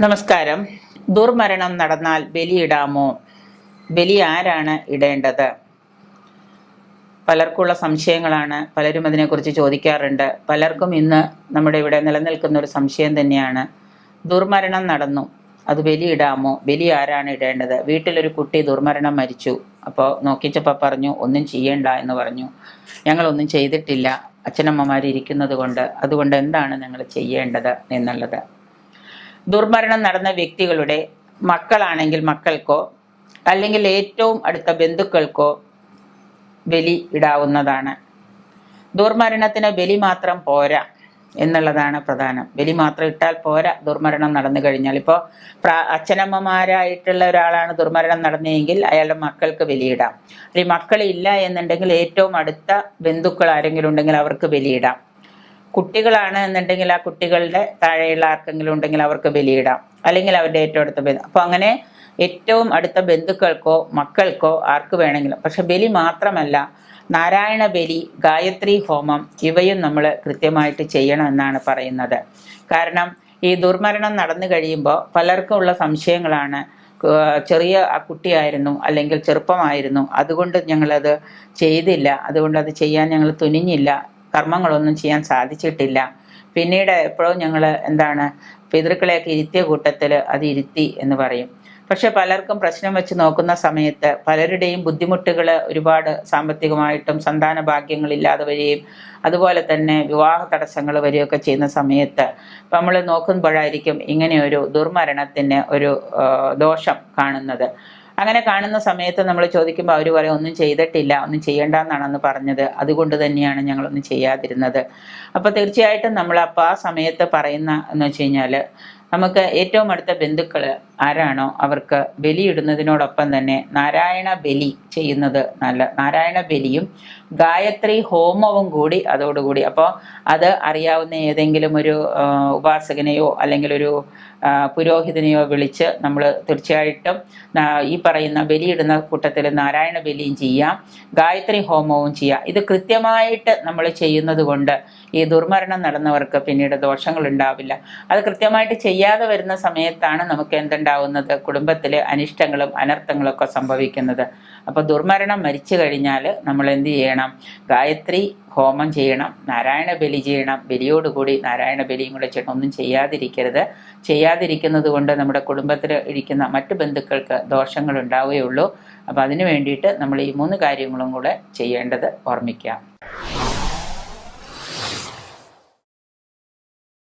നമസ്കാരം. ദുർമരണം നടന്നാൽ ബലിയിടാമോ ബലി ആരാണ് ഇടേണ്ടത്? പലർക്കുള്ള സംശയങ്ങളാണ്. പലരും അതിനെക്കുറിച്ച് ചോദിക്കാറുണ്ട്. പലർക്കും ഇന്ന് നമ്മുടെ ഇവിടെ നിലനിൽക്കുന്ന ഒരു സംശയം തന്നെയാണ്. ദുർമരണം നടന്നു. അത് ബലിയിടാമോ ബലി ആരാണ് ഇടേണ്ടത്? വീട്ടിലൊരു കുട്ടി ദുർമരണം മരിച്ചു. അപ്പോൾ നോക്കിച്ചപ്പോൾ പറഞ്ഞു ഒന്നും ചെയ്യേണ്ട എന്ന് പറഞ്ഞു. ഞങ്ങളൊന്നും ചെയ്തിട്ടില്ല. അച്ഛനമ്മമാർ ഇരിക്കുന്നത് കൊണ്ട്. അതുകൊണ്ട് എന്താണ് നിങ്ങൾ ചെയ്യേണ്ടത് എന്നുള്ളത്? ദുർമരണം നടന്ന വ്യക്തികളുടെ മക്കളാണെങ്കിൽ മക്കൾക്കോ അല്ലെങ്കിൽ ഏറ്റവും അടുത്ത ബന്ധുക്കൾക്കോ ബലി ഇടാവുന്നതാണ്. ദുർമരണത്തിന് ബലി മാത്രം പോരാ എന്നുള്ളതാണ് പ്രധാനം. ബലി മാത്രം ഇട്ടാൽ പോരാ ദുർമരണം നടന്നു കഴിഞ്ഞാൽ. ഇപ്പോൾ അച്ഛനമ്മമാരായിട്ടുള്ള ഒരാളാണ് ദുർമരണം നടന്നതെങ്കിൽ അയാളുടെ മക്കൾക്ക് ബലിയിടാം അല്ലെങ്കിൽ മക്കളില്ല എന്നുണ്ടെങ്കിൽ ഏറ്റവും അടുത്ത ബന്ധുക്കൾ ആരെങ്കിലും ഉണ്ടെങ്കിൽ അവർക്ക് ബലിയിടാം കുട്ടികളാണ് എന്നുണ്ടെങ്കിൽ ആ കുട്ടികളുടെ താഴെയുള്ള ആർക്കെങ്കിലും ഉണ്ടെങ്കിൽ അവർക്ക് ബലിയിടാം. അല്ലെങ്കിൽ അവരുടെ ഏറ്റവും അടുത്ത ബന്ധു. അപ്പോൾ അങ്ങനെ ഏറ്റവും അടുത്ത ബന്ധുക്കൾക്കോ മക്കൾക്കോ ആർക്ക് വേണമെങ്കിലും. പക്ഷെ ബലി മാത്രമല്ല നാരായണ ബലി ഗായത്രി ഹോമം ഇവയും നമ്മൾ കൃത്യമായിട്ട് ചെയ്യണമെന്നാണ് പറയുന്നത്. കാരണം ഈ ദുർമരണം നടന്നു കഴിയുമ്പോൾ പലർക്കും ഉള്ള സംശയങ്ങളാണ്. ചെറിയ കുട്ടിയായിരുന്നു അല്ലെങ്കിൽ ചെറുപ്പമായിരുന്നു. അതുകൊണ്ട് ഞങ്ങളത് ചെയ്തില്ല. അതുകൊണ്ട് അത് ചെയ്യാൻ ഞങ്ങൾ തുനിഞ്ഞില്ല. കർമ്മങ്ങളൊന്നും ചെയ്യാൻ സാധിച്ചിട്ടില്ല. പിന്നീട് എപ്പോഴും ഞങ്ങൾ എന്താണ് പിതൃക്കളെയൊക്കെ ഇരുത്തിയ കൂട്ടത്തിൽ അത് ഇരുത്തി എന്ന് പറയും. പക്ഷെ പലർക്കും പ്രശ്നം വെച്ച് നോക്കുന്ന സമയത്ത് പലരുടെയും ബുദ്ധിമുട്ടുകൾ ഒരുപാട് സാമ്പത്തികമായിട്ടും സന്താന ഭാഗ്യങ്ങളില്ലാതെ വരികയും അതുപോലെ തന്നെ വിവാഹ തടസ്സങ്ങൾ വരികയൊക്കെ ചെയ്യുന്ന സമയത്ത് നമ്മൾ നോക്കുമ്പോഴായിരിക്കും ഇങ്ങനെയൊരു ദുർമരണത്തിന് ഒരു ദോഷം കാണുന്നത്. അങ്ങനെ കാണുന്ന സമയത്ത് നമ്മൾ ചോദിക്കുമ്പോൾ അവർ പറയും ഒന്നും ചെയ്തിട്ടില്ല ഒന്നും ചെയ്യേണ്ടെന്നാണെന്ന് പറഞ്ഞത്. അതുകൊണ്ട് തന്നെയാണ് ഞങ്ങളൊന്നും ചെയ്യാതിരുന്നത്. അപ്പോൾ തീർച്ചയായിട്ടും നമ്മൾ അപ്പോൾ ആ സമയത്ത് പറയുന്ന എന്ന് വെച്ച് കഴിഞ്ഞാൽ നമുക്ക് ഏറ്റവും അടുത്ത ബന്ധുക്കൾ ആരാണോ അവർക്ക് ബലിയിടുന്നതിനോടൊപ്പം തന്നെ നാരായണ ബലി ചെയ്യുന്നത് നല്ല നാരായണ ബലിയും ഗായത്രി ഹോമവും കൂടി അതോടുകൂടി. അപ്പോൾ അത് അറിയാവുന്ന ഏതെങ്കിലും ഒരു ഉപാസകനെയോ അല്ലെങ്കിൽ ഒരു പുരോഹിതനെയോ വിളിച്ച് നമ്മൾ തീർച്ചയായിട്ടും ഈ പറയുന്ന ബലിയിടുന്ന കൂട്ടത്തിൽ നാരായണ ബലിയും ചെയ്യാം ഗായത്രി ഹോമവും ചെയ്യാം. ഇത് കൃത്യമായിട്ട് നമ്മൾ ചെയ്യുന്നത് കൊണ്ട് ഈ ദുർമരണം നടന്നവർക്ക് പിന്നീട് ദോഷങ്ങൾ ഉണ്ടാവില്ല അത് കൃത്യമായിട്ട് ചെയ്യാതെ വരുന്ന സമയത്താണ് നമുക്ക് എന്തുണ്ടാവുന്നത് കുടുംബത്തിലെ അനിഷ്ടങ്ങളും അനർത്ഥങ്ങളും ഒക്കെ സംഭവിക്കുന്നത്. അപ്പോൾ ദുർമരണം മരിച്ചു കഴിഞ്ഞാൽ നമ്മൾ എന്ത് ചെയ്യണം? ഗായത്രി ഹോമം ചെയ്യണം നാരായണ ബലി ചെയ്യണം. ബലിയോടുകൂടി നാരായണ ബലിയും കൂടെ ചെയ്യണം ഒന്നും ചെയ്യാതിരിക്കരുത്. ചെയ്യാതിരിക്കുന്നത് കൊണ്ട് നമ്മുടെ കുടുംബത്തിൽ ഇരിക്കുന്ന മറ്റു ബന്ധുക്കൾക്ക് ദോഷങ്ങൾ ഉണ്ടാവുകയുള്ളൂ. അപ്പോൾ അതിനു വേണ്ടിയിട്ട് നമ്മൾ ഈ മൂന്ന് കാര്യങ്ങളും കൂടെ ചെയ്യേണ്ടത് ഓർമ്മിക്കാം